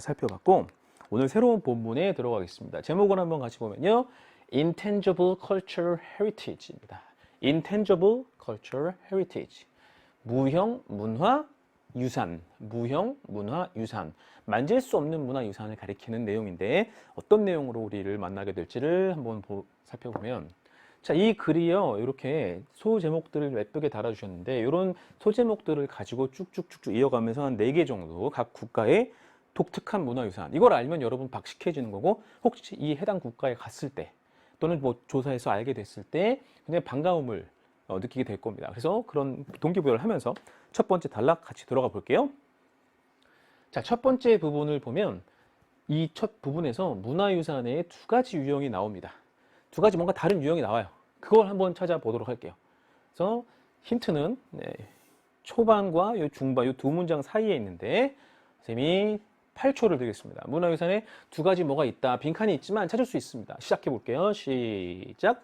살펴봤고 오늘 새로운 본문에 들어가겠습니다. 제목을 한번 같이 보면요. Intangible Cultural Heritage입니다. Intangible Cultural Heritage. 무형 문화 유산, 무형 문화 유산. 만질 수 없는 문화 유산을 가리키는 내용인데 어떤 내용으로 우리를 만나게 될지를 한번 보- 살펴보면 자, 이 글이요. 이렇게 소제목들을 예쁘게 달아주셨는데 이런 소제목들을 가지고 쭉쭉쭉쭉 이어가면서 한 네 개 정도 각 국가의 독특한 문화유산. 이걸 알면 여러분 박식해지는 거고 혹시 이 해당 국가에 갔을 때 또는 뭐 조사해서 알게 됐을 때 굉장히 반가움을 어, 느끼게 될 겁니다. 그래서 그런 동기부여를 하면서 첫 번째 단락 같이 들어가 볼게요. 자, 첫 번째 부분을 보면 이 첫 부분에서 문화유산의 두 가지 유형이 나옵니다. 두 가지 뭔가 다른 유형이 나와요. 그걸 한번 찾아보도록 할게요. 그래서 힌트는 네, 초반과 요 중반 요 두 문장 사이에 있는데 선생님이 8초를 드리겠습니다. 문화유산에 두 가지 뭐가 있다. 빈칸이 있지만 찾을 수 있습니다. 시작해 볼게요. 시작.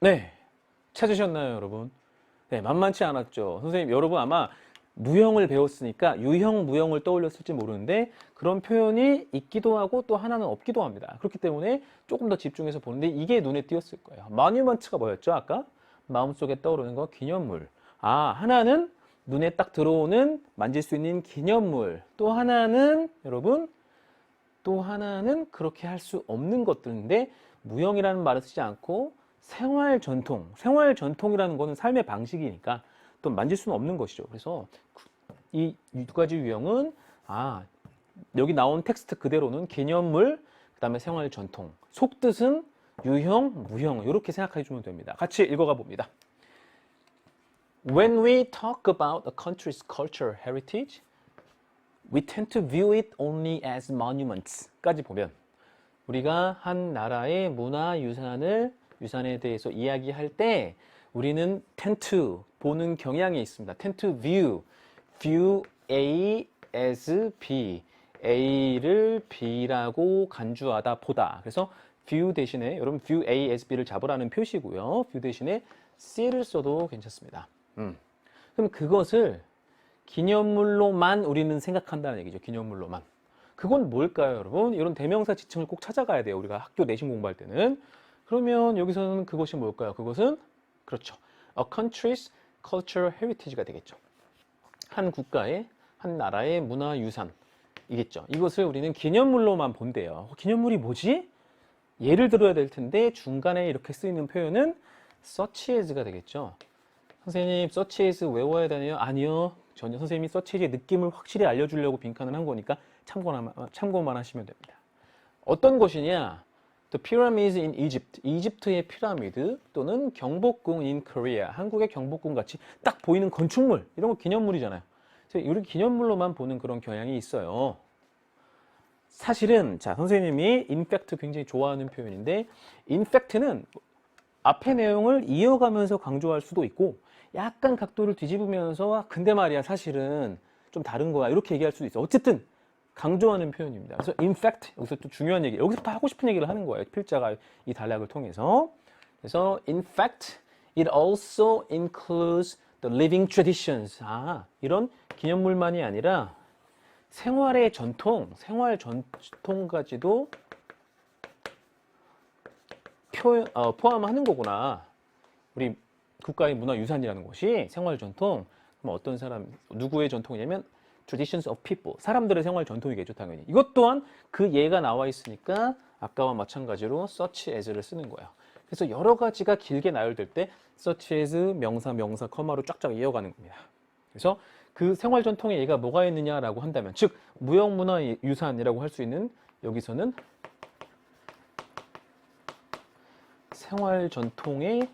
네. 찾으셨나요, 여러분? 네, 만만치 않았죠. 선생님, 여러분 아마 무형을 배웠으니까 유형, 무형을 떠올렸을지 모르는데 그런 표현이 있기도 하고 또 하나는 없기도 합니다. 그렇기 때문에 조금 더 집중해서 보는데 이게 눈에 띄었을 거예요. 마뉴먼트가 뭐였죠, 아까? 마음속에 떠오르는 거 기념물. 아, 하나는 눈에 딱 들어오는 만질 수 있는 기념물. 또 하나는 여러분 또 하나는 그렇게 할 수 없는 것들인데 무형이라는 말을 쓰지 않고 생활 전통, 생활 전통이라는 거는 삶의 방식이니까 또 만질 수는 없는 것이죠. 그래서 이 두 가지 유형은 아 여기 나온 텍스트 그대로는 개념물, 그다음에 생활 전통, 속뜻은 유형, 무형 이렇게 생각해 주면 됩니다. 같이 읽어가 봅니다. When we talk about a country's cultural heritage, we tend to view it only as monuments까지 보면 우리가 한 나라의 문화 유산을 유산에 대해서 이야기할 때 우리는 tend to 보는 경향이 있습니다. tend to view, view A as B, A를 B라고 간주하다 보다. 그래서 view 대신에 여러분 view A as B를 잡으라는 표시고요. view 대신에 C를 써도 괜찮습니다. 음. 그럼 그것을 기념물로만 우리는 생각한다는 얘기죠. 기념물로만. 그건 뭘까요, 여러분? 이런 대명사 지칭을 꼭 찾아가야 돼요. 우리가 학교 내신 공부할 때는. 그러면 여기서는 그것이 뭘까요? 그것은 그렇죠. A country's cultural heritage가 되겠죠. 한 국가의 한 나라의 문화 유산 이겠죠. 이것을 우리는 기념물로만 본대요. 기념물이 뭐지? 예를 들어야 될 텐데 중간에 이렇게 쓰이는 표현은 such as가 되겠죠. 선생님, such as 외워야 되나요? 아니요. 전혀 선생님이 such as의 느낌을 확실히 알려주려고 빈칸을 한 거니까 참고만, 참고만 하시면 됩니다. 어떤 것이냐? The pyramids in Egypt. 이집트의 피라미드 또는 경복궁 in Korea. 한국의 경복궁 같이 딱 보이는 건축물. 이런 거 기념물이잖아요. 그래서 이런 기념물로만 보는 그런 경향이 있어요. 사실은 자 선생님이 fact 굉장히 좋아하는 표현인데 fact는 앞의 내용을 이어가면서 강조할 수도 있고 약간 각도를 뒤집으면서 아, 근데 말이야 사실은 좀 다른 거야 이렇게 얘기할 수도 있어. 어쨌든 강조하는 표현입니다. 그래서 fact 여기서 또 중요한 얘기 여기서부터 하고 싶은 얘기를 하는 거예요 필자가 이 단락을 통해서. 그래서 in fact it also includes the living traditions. 아 이런 기념물만이 아니라 생활의 전통 생활 전통까지도 표, 어, 포함하는 거구나. 우리 국가의 문화 유산이라는 것이 생활 전통. 그럼 어떤 사람 누구의 전통이냐면 traditions of people 사람들의 생활 전통이겠죠 당연히. 이것 또한 그 예가 나와 있으니까 아까와 마찬가지로 such as를 쓰는 거예요. 그래서 여러 가지가 길게 나열될 때 such as 명사 명사 커마로 쫙쫙 이어가는 겁니다. 그래서 그 생활 전통의 예가 뭐가 있느냐라고 한다면 즉 무형 문화 유산이라고 할 수 있는 여기서는 생활 전통의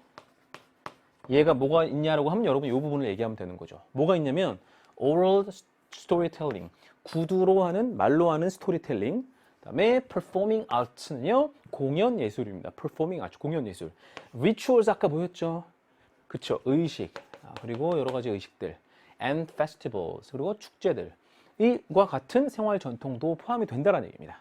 얘가 뭐가 있냐라고 하면 여러분 이 부분을 얘기하면 되는 거죠. 뭐가 있냐면 oral storytelling, 구두로 하는 말로 하는 스토리텔링. 그다음에 performing arts는요 공연 예술입니다. performing arts 공연 예술. rituals 아까 보였죠. 그쵸 의식 아, 그리고 여러 가지 의식들 and festivals 그리고 축제들 이과 같은 생활 전통도 포함이 된다는 얘기입니다.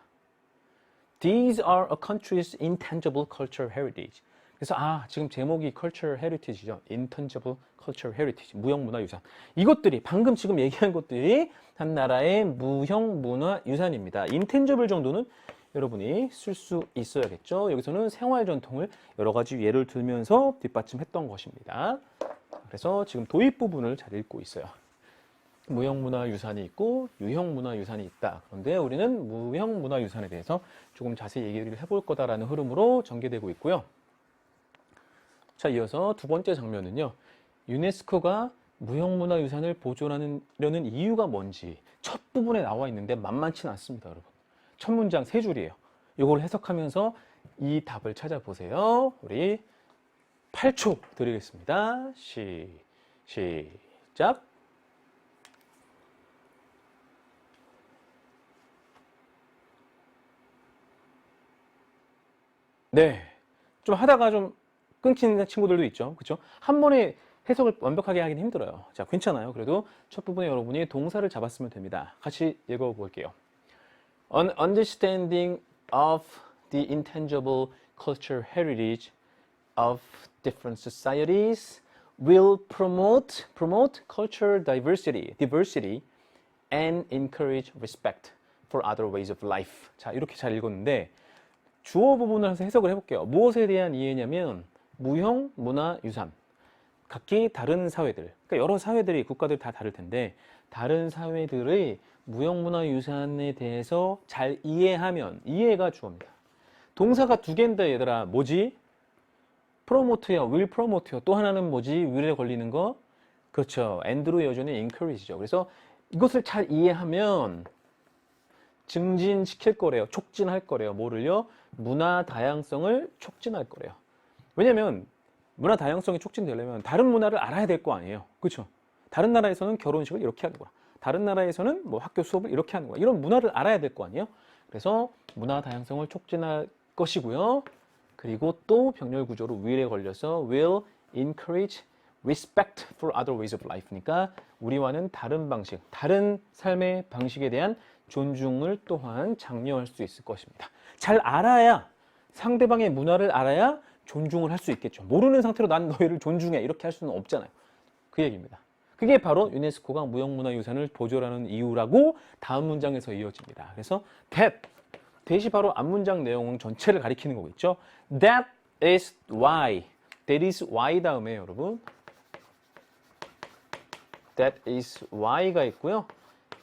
These are a country's intangible cultural heritage. 그래서 아 지금 제목이 cultural heritage죠. intangible cultural heritage 무형 문화 유산. 이것들이 방금 지금 얘기한 것들이 한 나라의 무형 문화 유산입니다. intangible 정도는 여러분이 쓸 수 있어야겠죠. 여기서는 생활 전통을 여러 가지 예를 들면서 뒷받침했던 것입니다. 그래서 지금 도입 부분을 잘 읽고 있어요. 무형문화유산이 있고 유형문화유산이 있다. 그런데 우리는 무형문화유산에 대해서 조금 자세히 얘기를 해볼 거다라는 흐름으로 전개되고 있고요. 자, 이어서 두 번째 장면은요. 유네스코가 무형문화유산을 보존하려는 이유가 뭔지 첫 부분에 나와 있는데 만만치는 않습니다, 여러분. 첫 문장 세 줄이에요. 이걸 해석하면서 이 답을 찾아보세요. 우리 8초 드리겠습니다. 시, 시작. 네. 좀 하다가 좀 끊기는 친구들도 있죠. 그렇죠? 한 번에 해석을 완벽하게 하기는 힘들어요. 자, 괜찮아요. 그래도 첫 부분에 여러분이 동사를 잡았으면 됩니다. 같이 읽어 볼게요. An understanding of the intangible cultural heritage of different societies will promote promote cultural diversity, diversity and encourage respect for other ways of life. 자, 이렇게 잘 읽었는데 주어 부분을 해석을 해 볼게요. 무엇에 대한 이해냐면 무형, 문화, 유산. 각기 다른 사회들, 그러니까 여러 사회들이 국가들 다 다를 텐데 다른 사회들의 무형, 문화, 유산에 대해서 잘 이해하면 이해가 주어입니다. 동사가 두 개인데 얘들아 뭐지? 프로모트야, will 프로모트야. 또 하나는 뭐지? will에 걸리는 거? 그렇죠. and로 이어지는 encourage죠. 그래서 이것을 잘 이해하면 증진시킬 거래요. 촉진할 거래요. 뭐를요? 문화 다양성을 촉진할 거래요. 왜냐면 문화 다양성이 촉진되려면 다른 문화를 알아야 될 거 아니에요. 그렇죠? 다른 나라에서는 결혼식을 이렇게 하는 거야. 다른 나라에서는 뭐 학교 수업을 이렇게 하는 거야. 이런 문화를 알아야 될 거 아니에요. 그래서 문화 다양성을 촉진할 것이고요. 그리고 또 병렬 구조로 will에 걸려서 will encourage respect for other ways of life니까 우리와는 다른 방식, 다른 삶의 방식에 대한 존중을 또한 장려할 수 있을 것입니다. 잘 알아야 상대방의 문화를 알아야 존중을 할 수 있겠죠. 모르는 상태로 난 너희를 존중해 이렇게 할 수는 없잖아요. 그 얘기입니다. 그게 바로 유네스코가 무형문화유산을 보존하는 이유라고 다음 문장에서 이어집니다. 그래서 that that이 바로 앞 문장 내용 전체를 가리키는 거겠죠. That is why. That is why 다음에 여러분 That is why가 있고요.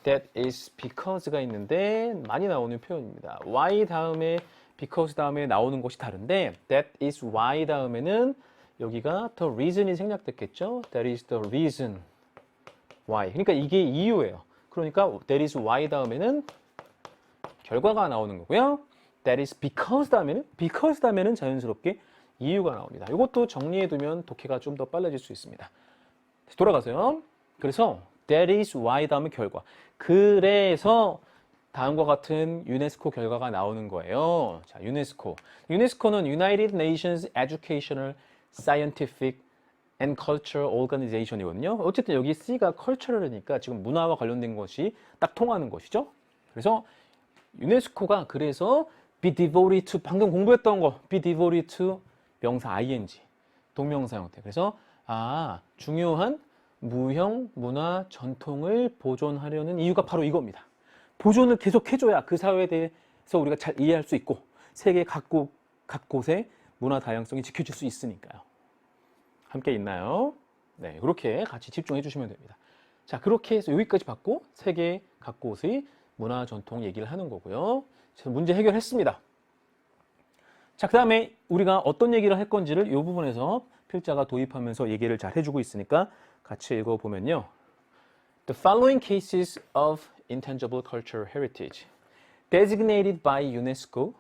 That is because가 있는데 많이 나오는 표현입니다. Why 다음에 because 다음에 나오는 것이 다른데 That is why 다음에는 여기가 the reason이 생략됐겠죠. That is the reason why. 그러니까 이게 이유예요. 그러니까 that is why 다음에는 결과가 나오는 거고요. That is because 다음에는 because 다음에는 자연스럽게 이유가 나옵니다. 이것도 정리해 두면 독해가 좀 더 빨라질 수 있습니다. 돌아가세요. 그래서 that is why 다음에 결과. 그래서 다음과 같은 유네스코 결과가 나오는 거예요. 자, 유네스코. 유네스코는 United Nations Educational, Scientific and Cultural Organization이거든요. 어쨌든 여기 C가 cultural이니까 지금 문화와 관련된 것이 딱 통하는 것이죠. 그래서 유네스코가 그래서 be devoted to 방금 공부했던 거 be devoted to 명사 ing 동명사 형태. 그래서 아 중요한 무형 문화 전통을 보존하려는 이유가 바로 이겁니다. 보존을 계속 해줘야 그 사회에 대해서 우리가 잘 이해할 수 있고 세계 각곳 각곳의 문화 다양성이 지켜질 수 있으니까요. 함께 있나요? 네, 그렇게 같이 집중해 주시면 됩니다. 자, 그렇게 해서 여기까지 받고 세계 각곳의 문화 전통 얘기를 하는 거고요. 자, 문제 해결했습니다. 자, 그 다음에 우리가 어떤 얘기를 할 건지를 이 부분에서 필자가 도입하면서 얘기를 잘 해주고 있으니까 같이 읽어보면요. The following cases of intangible cultural heritage designated by UNESCO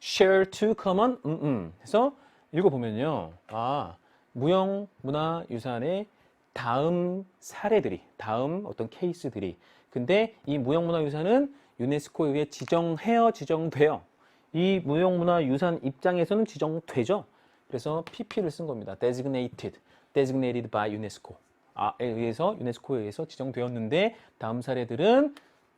share two common 음, 음. 해서 읽어보면요. 아, 무형 문화 유산의 다음 사례들이, 다음 어떤 케이스들이. 근데 이 무형 문화 유산은 유네스코에 의해 지정해요, 지정돼요. 이 무형 문화 유산 입장에서는 지정되죠. 그래서 PP를 쓴 겁니다. designated, designated by UNESCO. 아에 의해서 유네스코에 의해서 지정되었는데 다음 사례들은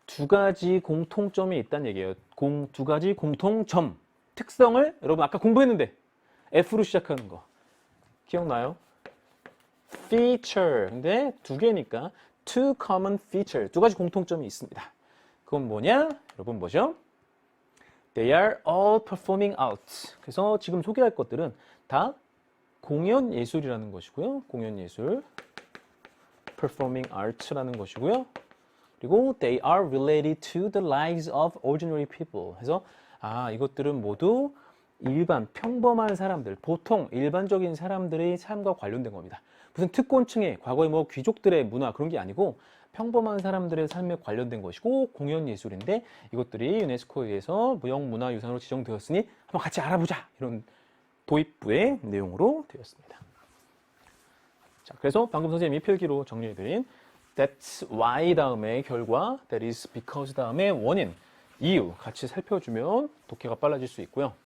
두 가지 공통점이 있다는 얘기예요. 공, 두 가지 공통점, 특성을 여러분 아까 공부했는데 F로 시작하는 거. 기억나요? Feature. 근데 두 개니까 two common feature. 두 가지 공통점이 있습니다. 그건 뭐냐? 여러분 뭐죠? They are all performing out. 그래서 지금 소개할 것들은 다 공연 예술이라는 것이고요. 공연 예술. performing arts라는 것이고요. 그리고 they are related to the lives of ordinary people. 해서 아, 이것들은 모두 일반 평범한 사람들, 보통 일반적인 사람들의 삶과 관련된 겁니다. 무슨 특권층의 과거에 뭐 귀족들의 문화 그런 게 아니고 평범한 사람들의 삶에 관련된 것이고 공연 예술인데 이것들이 유네스코에 의해서 무형문화유산으로 지정되었으니 한번 같이 알아보자 이런 도입부의 내용으로 되었습니다. 자, 그래서 방금 선생님이 필기로 정리해드린 That's why 다음에 결과, That is because 다음에 원인, 이유 같이 살펴주면 독해가 빨라질 수 있고요.